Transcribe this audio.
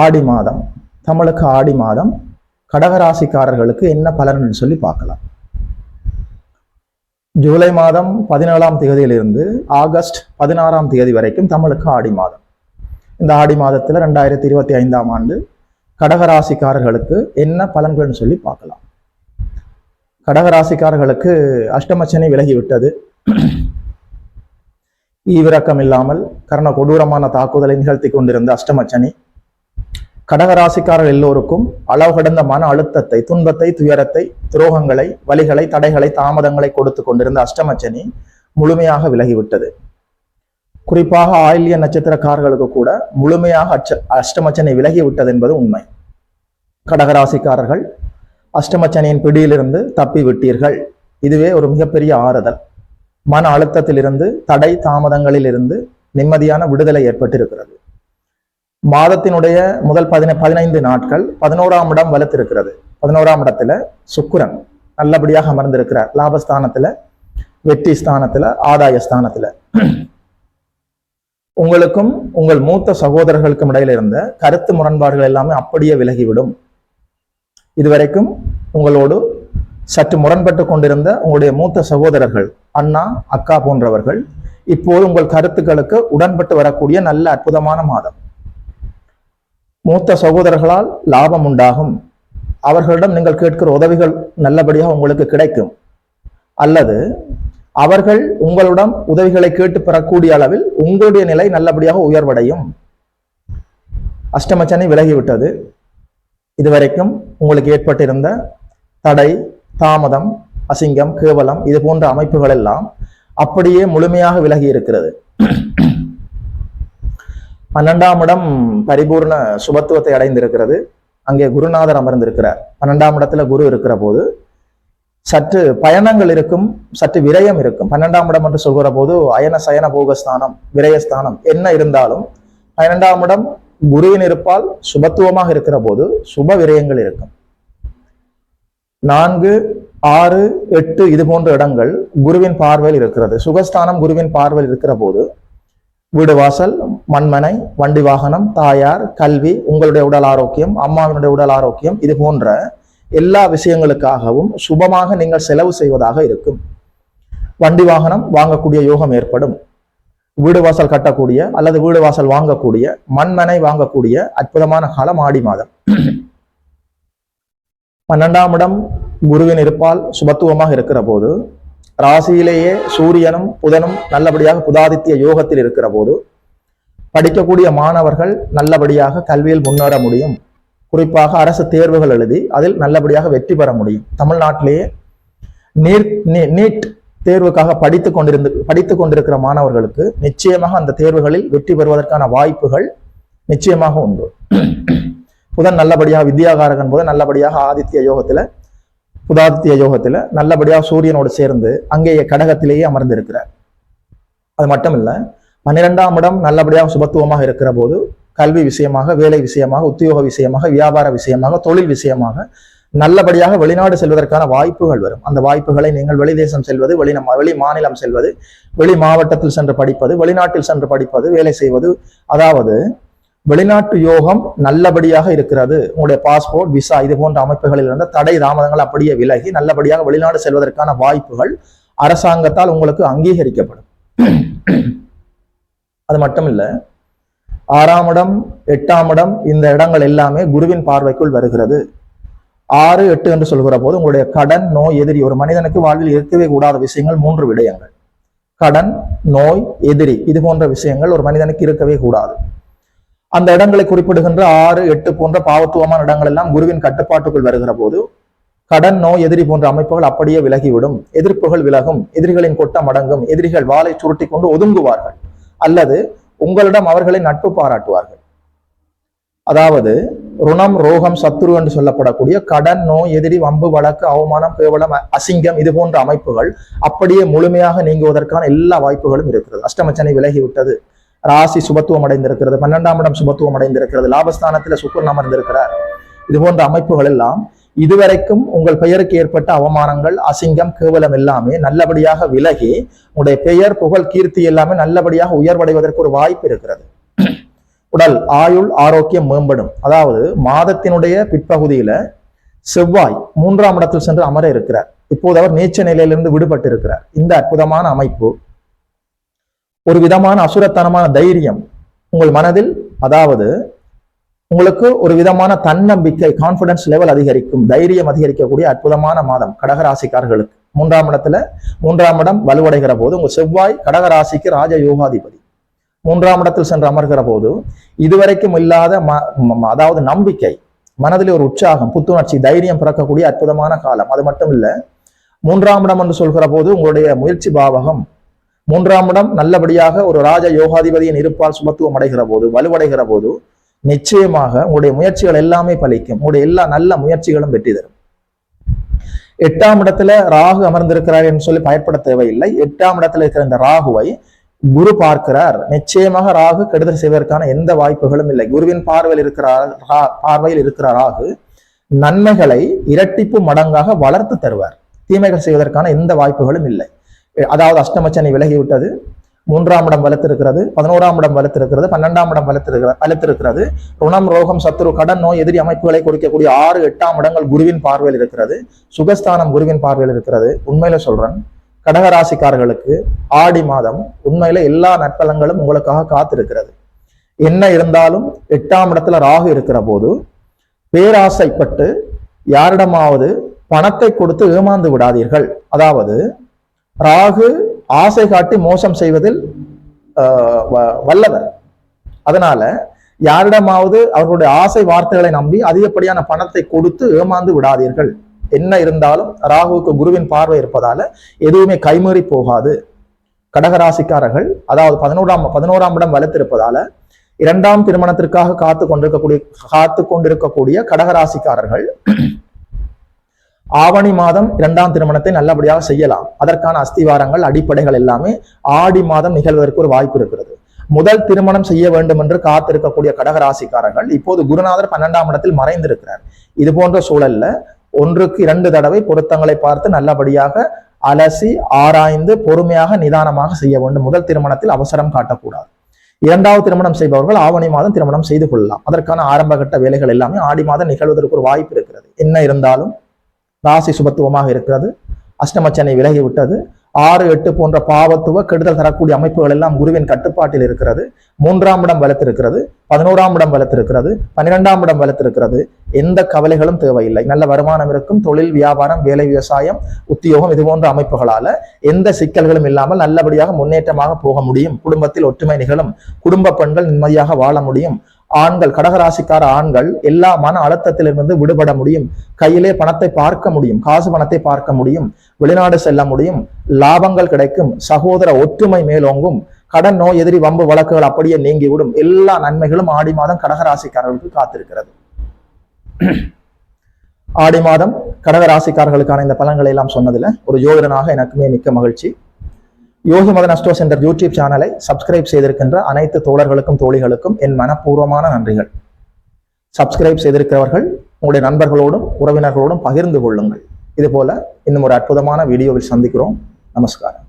ஆடி மாதம். தமிழுக்கு ஆடி மாதம். கடகராசிக்காரர்களுக்கு என்ன பலன் சொல்லி பார்க்கலாம். ஜூலை மாதம் பதினேழாம் தேதியிலிருந்து ஆகஸ்ட் பதினாறாம் தேதி வரைக்கும் தமிழுக்கு ஆடி மாதம். இந்த ஆடி மாதத்தில் ரெண்டாயிரத்தி இருபத்தி ஐந்தாம் ஆண்டு கடகராசிக்காரர்களுக்கு என்ன பலன்கள்னு சொல்லி பார்க்கலாம். கடகராசிக்காரர்களுக்கு அஷ்டமச்சனை விலகிவிட்டது. ஈவிரக்கம் இல்லாமல் கர்ண கொடூரமான தாக்குதலை நிகழ்த்தி கொண்டிருந்த அஷ்டமச்சனி கடகராசிக்காரர் எல்லோருக்கும் அளவு கடந்த மன அழுத்தத்தை துன்பத்தை துயரத்தை துரோகங்களை வலிகளை தடைகளை தாமதங்களை கொடுத்து கொண்டிருந்த அஷ்டமச்சனி முழுமையாக விலகிவிட்டது. குறிப்பாக ஆயில்ய நட்சத்திரக்காரர்களுக்கு கூட முழுமையாக அச்ச அஷ்டமச்சனை விலகிவிட்டது என்பது உண்மை. கடகராசிக்காரர்கள் அஷ்டமச்சனியின் பிடியிலிருந்து தப்பி விட்டீர்கள் இதுவே ஒரு மிகப்பெரிய ஆறுதல். மன அழுத்தத்திலிருந்து தடை தாமதங்களில் இருந்து நிம்மதியான விடுதலை ஏற்பட்டிருக்கிறது. மாதத்தினுடைய முதல் பதினை பதினைந்து நாட்கள் பதினோராம் இடம் வலுத்திருக்கிறது. பதினோராம் இடத்துல சுக்குரன் நல்லபடியாக அமர்ந்திருக்கிறார். லாபஸ்தானத்துல வெற்றி ஸ்தானத்துல ஆதாய ஸ்தானத்துல. உங்களுக்கும் உங்கள் மூத்த சகோதரர்களுக்கும் இடையில இருந்த கருத்து முரண்பாடுகள் எல்லாமே அப்படியே விலகிவிடும். இதுவரைக்கும் உங்களோடு சற்று முரண்பட்டு கொண்டிருந்த உங்களுடைய மூத்த சகோதரர்கள் அண்ணா அக்கா போன்றவர்கள் இப்போது உங்கள் கருத்துக்களுக்கு உடன்பட்டு வரக்கூடிய நல்ல அற்புதமான மாதம். மூத்த சகோதரர்களால் லாபம் உண்டாகும். அவர்களிடம் நீங்கள் கேட்கிற உதவிகள் நல்லபடியாக உங்களுக்கு கிடைக்கும். அல்லது அவர்கள் உங்களிடம் உதவிகளை கேட்டு பெறக்கூடிய அளவில் உங்களுடைய நிலை நல்லபடியாக உயர்வடையும். அஷ்டமச்சனை விலகிவிட்டது. இதுவரைக்கும் உங்களுக்கு ஏற்பட்டிருந்த தடை தாமதம் அசிங்கம் கேவலம் இது போன்ற அமைப்புகள் எல்லாம் அப்படியே முழுமையாக விலகி இருக்கிறது. பன்னெண்டாம் இடம் பரிபூர்ண சுபத்துவத்தை அடைந்திருக்கிறது. அங்கே குருநாதர் அமர்ந்திருக்கிறார். பன்னெண்டாம் இடத்துல குரு இருக்கிற போது சற்று பயணங்கள் இருக்கும் சற்று விரயம் இருக்கும். பன்னெண்டாம் இடம் என்று சொல்கிற போது அயன சயன போகஸ்தானம் விரயஸ்தானம் என்ன இருந்தாலும் பன்னெண்டாம் இடம் குருவின் இருப்பால் சுபத்துவமாக இருக்கிற போது சுப விரயங்கள் இருக்கும். நான்கு ஆறு எட்டு இது போன்ற இடங்கள் குருவின் பார்வையில் இருக்கிறது. சுகஸ்தானம் குருவின் பார்வையில் இருக்கிற போது வீடு வாசல் மண்மனை வண்டி வாகனம் தாயார் கல்வி உங்களுடைய உடல் ஆரோக்கியம் அம்மாவினுடைய உடல் ஆரோக்கியம் இது போன்ற எல்லா விஷயங்களுக்காகவும் சுபமாக நீங்கள் செலவு செய்வதாக இருக்கும். வண்டி வாகனம் வாங்கக்கூடிய யோகம் ஏற்படும். வீடு வாசல் கட்டக்கூடிய அல்லது வீடு வாசல் வாங்கக்கூடிய மண்மனை வாங்கக்கூடிய அற்புதமான காலம் ஆடி மாதம். பன்னெண்டாம் இடம் குருவின் இருப்பால் சுபத்துவமாக இருக்கிற போது ராசியிலேயே சூரியனும் புதனும் நல்லபடியாக புதாதித்ய யோகத்தில் இருக்கிற போது படிக்கக்கூடிய மாணவர்கள் நல்லபடியாக கல்வியில் முன்னேற முடியும். குறிப்பாக அரசு தேர்வுகள் எழுதி அதில் நல்லபடியாக வெற்றி பெற முடியும். தமிழ்நாட்டிலேயே நீட் நீட் தேர்வுக்காக படித்து கொண்டிருந்து படித்து கொண்டிருக்கிற மாணவர்களுக்கு நிச்சயமாக அந்த தேர்வுகளில் வெற்றி பெறுவதற்கான வாய்ப்புகள் நிச்சயமாக உண்டு. புதன் நல்லபடியாக வித்யாகாரகன் புதன் நல்லபடியாக ஆதித்ய யோகத்துல புதாதித்ய யோகத்துல நல்லபடியாக சூரியனோடு சேர்ந்து அங்கேயே கடகத்திலேயே அமர்ந்திருக்கிறார். அது மட்டும் இல்ல பன்னிரெண்டாம் இடம் நல்லபடியாக சுபத்துவமாக இருக்கிற போது கல்வி விஷயமாக வேலை விஷயமாக உத்தியோக விஷயமாக வியாபார விஷயமாக தொழில் விஷயமாக நல்லபடியாக வெளிநாடு செல்வதற்கான வாய்ப்புகள் வரும். அந்த வாய்ப்புகளை நீங்கள் வெளிதேசம் செல்வது வெளி வெளி மாநிலம் செல்வது வெளி மாவட்டத்தில் சென்று படிப்பது வெளிநாட்டில் சென்று படிப்பது வேலை செய்வது. அதாவது வெளிநாட்டு யோகம் நல்லபடியாக இருக்கிறது. உங்களுடைய பாஸ்போர்ட் விசா இது போன்ற அமைப்புகளில் இருந்த தடை தாமதங்கள் அப்படியே விலகி நல்லபடியாக வெளிநாடு செல்வதற்கான வாய்ப்புகள் அரசாங்கத்தால் உங்களுக்கு அங்கீகரிக்கப்படும். அது மட்டும் இல்லை ஆறாம் இடம் எட்டாம் இடம் இந்த இடங்கள் எல்லாமே குருவின் பார்வைக்குள் வருகிறது. ஆறு எட்டு என்று சொல்கிற போது உங்களுடைய கடன் நோய் எதிரி ஒரு மனிதனுக்கு வாழ்வில் இருக்கவே கூடாத விஷயங்கள் மூன்று விடயங்கள். கடன் நோய் எதிரி இது போன்ற விஷயங்கள் ஒரு மனிதனுக்கு இருக்கவே கூடாது. அந்த இடங்களை குறிப்பிடுகின்ற ஆறு எட்டு போன்ற பாவத்துவமான இடங்கள் எல்லாம் குருவின் கட்டுப்பாட்டுக்குள் வருகிற போது கடன் நோய் எதிரி போன்ற அமைப்புகள் அப்படியே விலகிவிடும். எதிர்ப்புகள் விலகும். எதிரிகளின் கொட்டம் அடங்கும் எதிரிகள் வாளை சுருட்டி கொண்டு ஒதுங்குவார்கள். அல்லது உங்களிடம் அவர்களை நட்பு பாராட்டுவார்கள். அதாவது ருணம் ரோகம் சத்துரு என்று சொல்லப்படக்கூடிய கடன் நோய் எதிரி வம்பு வழக்கு அவமானம் கேவலம் அசிங்கம் இது போன்ற அமைப்புகள் அப்படியே முழுமையாக நீங்குவதற்கான எல்லா வாய்ப்புகளும் இருக்கிறது. அஷ்டமச்சனை விலகிவிட்டது. ராசி சுபத்துவம் அடைந்திருக்கிறது. பன்னெண்டாம் இடம் சுபத்துவம் அடைந்திருக்கிறது. லாபஸ்தானத்துல சுக்கரன் அமர்ந்திருக்கிறார். இது போன்ற அமைப்புகள் எல்லாம் இதுவரைக்கும் உங்கள் பெயருக்கு ஏற்பட்ட அவமானங்கள் அசிங்கம் கேவலம் எல்லாமே நல்லபடியாக விலகி உங்களுடைய பெயர் புகழ் கீர்த்தி எல்லாமே நல்லபடியாக உயர்வடைவதற்கு ஒரு வாய்ப்பு இருக்கிறது. உடல் ஆயுள் ஆரோக்கியம் மேம்படும். அதாவது மாதத்தினுடைய பிற்பகுதியில செவ்வாய் மூன்றாம் இடத்தில் சென்று அமர இருக்கிறார். இப்போது அவர் நீச்ச நிலையிலிருந்து விடுபட்டு இருக்கிறார் இந்த அற்புதமான அமைப்பு ஒரு விதமான அசுரத்தனமான தைரியம் உங்கள் மனதில் அதாவது உங்களுக்கு ஒரு விதமான தன்னம்பிக்கை கான்பிடன்ஸ் லெவல் அதிகரிக்கும் தைரியம் அதிகரிக்கக்கூடிய அற்புதமான மாதம் கடகராசிக்காரர்களுக்கு. மூன்றாம் இடத்துல மூன்றாம் இடம் வலுவடைகிற போது உங்க செவ்வாய் கடகராசிக்கு ராஜ யோகாதிபதி. மூன்றாம் இடத்தில் சென்று அமர்கிற போது இதுவரைக்கும் இல்லாத ம- அதாவது நம்பிக்கை மனதில் ஒரு உற்சாகம் புத்துணர்ச்சி தைரியம் பிறக்கக்கூடிய அற்புதமான காலம். அது மட்டும் இல்லை மூன்றாம் இடம் என்று சொல்கிற போது உங்களுடைய முயற்சி பாவகம் மூன்றாம் இடம் நல்லபடியாக ஒரு ராஜ யோகாதிபதியின் இருப்பால் சுமத்துவம் அடைகிற போது வலுவடைகிற போது நிச்சயமாக உங்களுடைய முயற்சிகள் எல்லாமே பலிக்கும். உங்களுடைய எல்லா நல்ல முயற்சிகளும் வெற்றி தரும். எட்டாம் இடத்துல ராகு அமர்ந்திருக்கிறார் என்று சொல்லி பயப்பட தேவையில்லை. எட்டாம் இடத்துல இருக்கிற இந்த ராகுவை குரு பார்க்கிறார். நிச்சயமாக ராகு கெடுதல் செய்வதற்கான எந்த வாய்ப்புகளும் இல்லை. குருவின் பார்வையில் இருக்கிறார் ரா- பார்வையில் இருக்கிற ராகு நன்மைகளை இரட்டிப்பு மடங்காக வளர்த்து தருவார். தீமைகள் செய்வதற்கான எந்த வாய்ப்புகளும் இல்லை. அதாவது அஷ்டமச்சனை விலகிவிட்டது மூன்றாம் இடம் வலுத்திருக்கிறது பதினோராம் இடம் வலுத்திருக்கிறது பன்னெண்டாம் இடம் வலுத்திருக்கிறது வலுத்திருக்கிறது. ருணம் ரோகம் சத்துரு கடன் நோய் எதிரி அமைப்புகளை கொடுக்கக்கூடிய ஆறு எட்டாம் இடங்கள் குருவின் பார்வையில் இருக்கிறது. சுகஸ்தானம் குருவின் பார்வையில் இருக்கிறது. உண்மையில சொல்றேன் கடகராசிக்காரர்களுக்கு ஆடி மாதம் உண்மையில எல்லா நற்பலங்களும் உங்களுக்காக காத்திருக்கிறது. என்ன இருந்தாலும் எட்டாம் இடத்துல ராகு இருக்கிற போது பேராசைப்பட்டு யாரிடமாவது பணத்தை கொடுத்து ஏமாந்து விடாதீர்கள். அதாவது ராகு ஆசை காட்டி மோசம் செய்வதில் வ- வல்லவர். அதனால யாரிடமாவது அவர்களுடைய ஆசை வார்த்தைகளை நம்பி அதிகப்படியான பணத்தை கொடுத்து ஏமாந்து விடாதீர்கள். என்ன இருந்தாலும் ராகுவுக்கு குருவின் பார்வை இருப்பதால எதுவுமே கைமீறி போகாது. கடகராசிக்காரர்கள் அதாவது பதினோராம் பதினோராம் இடம் வலுத்திருப்பதால இரண்டாம் திருமணத்திற்காக காத்து கொண்டிருக்கக்கூடிய காத்து கொண்டிருக்கக்கூடிய கடகராசிக்காரர்கள் ஆவணி மாதம் இரண்டாம் திருமணத்தை நல்லபடியாக செய்யலாம். அதற்கான அஸ்திவாரங்கள் அடிப்படைகள் எல்லாமே ஆடி மாதம் நிகழ்வதற்கு ஒரு வாய்ப்பு இருக்கிறது. முதல் திருமணம் செய்ய வேண்டும் என்று காத்திருக்கக்கூடிய கடகராசிக்காரர்கள் இப்போது குருநாதர் பன்னெண்டாம் இடத்தில் மறைந்திருக்கிறார். இது போன்ற சூழல்ல ஒன்றுக்கு இரண்டு தடவை பொருத்தங்களை பார்த்து நல்லபடியாக அலசி ஆராய்ந்து பொறுமையாக நிதானமாக செய்ய வேண்டும். முதல் திருமணத்தில் அவசரம் காட்டக்கூடாது. இரண்டாவது திருமணம் செய்பவர்கள் ஆவணி மாதம் திருமணம் செய்து கொள்ளலாம். அதற்கான ஆரம்பகட்ட வேலைகள் எல்லாமே ஆடி மாதம் நிகழ்வதற்கு ஒரு வாய்ப்பு இருக்கிறது. என்ன இருந்தாலும் ராசி சுபத்துவமாக இருக்கிறது. அஷ்டமச்சனை விலகி விட்டது ஆறு எட்டு போன்ற பாவத்துவ கெடுதல் தரக்கூடிய அமைப்புகள் எல்லாம் குருவின் கட்டுப்பாட்டில் இருக்கிறது. மூன்றாம் இடம் வளர்த்திருக்கிறது. பதினோராம் இடம் வளர்த்திருக்கிறது. பன்னிரெண்டாம் இடம் வளர்த்திருக்கிறது. எந்த கவலைகளும் தேவையில்லை. நல்ல வருமானம் இருக்கும். தொழில் வியாபாரம் வேலை விவசாயம் உத்தியோகம் இது போன்ற அமைப்புகளால எந்த சிக்கல்களும் இல்லாமல் நல்லபடியாக முன்னேற்றமாக போக முடியும். குடும்பத்தில் ஒற்றுமை நிகழும். குடும்ப பெண்கள் நிம்மதியாக வாழ முடியும். ஆண்கள் கடகராசிக்கார ஆண்கள் எல்லா மன அழுத்தத்திலிருந்து விடுபட முடியும். கையிலே பணத்தை பார்க்க முடியும். காசு பணத்தை பார்க்க முடியும். வெளிநாடு செல்ல முடியும். லாபங்கள் கிடைக்கும். சகோதர ஒற்றுமை மேலோங்கும். கடன் நோய் எதிரி வம்பு வழக்குகள் அப்படியே நீங்கிவிடும். எல்லா நன்மைகளும் ஆடி மாதம் கடகராசிக்காரர்களுக்கு காத்திருக்கிறது. ஆடி மாதம் கடகராசிக்காரர்களுக்கான இந்த பலன்களை எல்லாம் சொன்னதுல ஒரு ஜோதிடனாக எனக்குமே மிக்க மகிழ்ச்சி. யோகி மதன் நஸ்டோஸ் என்ற யூடியூப் சேனலை சப்ஸ்கிரைப் செய்திருக்கின்ற அனைத்து தோழர்களுக்கும் தோழிகளுக்கும் என் மனப்பூர்வமான நன்றிகள். சப்ஸ்கிரைப் செய்திருக்கிறவர்கள் உங்களுடைய நண்பர்களோடும் உறவினர்களோடும் பகிர்ந்து கொள்ளுங்கள். இது போல இன்னும் ஒரு அற்புதமான வீடியோவில் சந்திக்கிறோம். நமஸ்காரம்.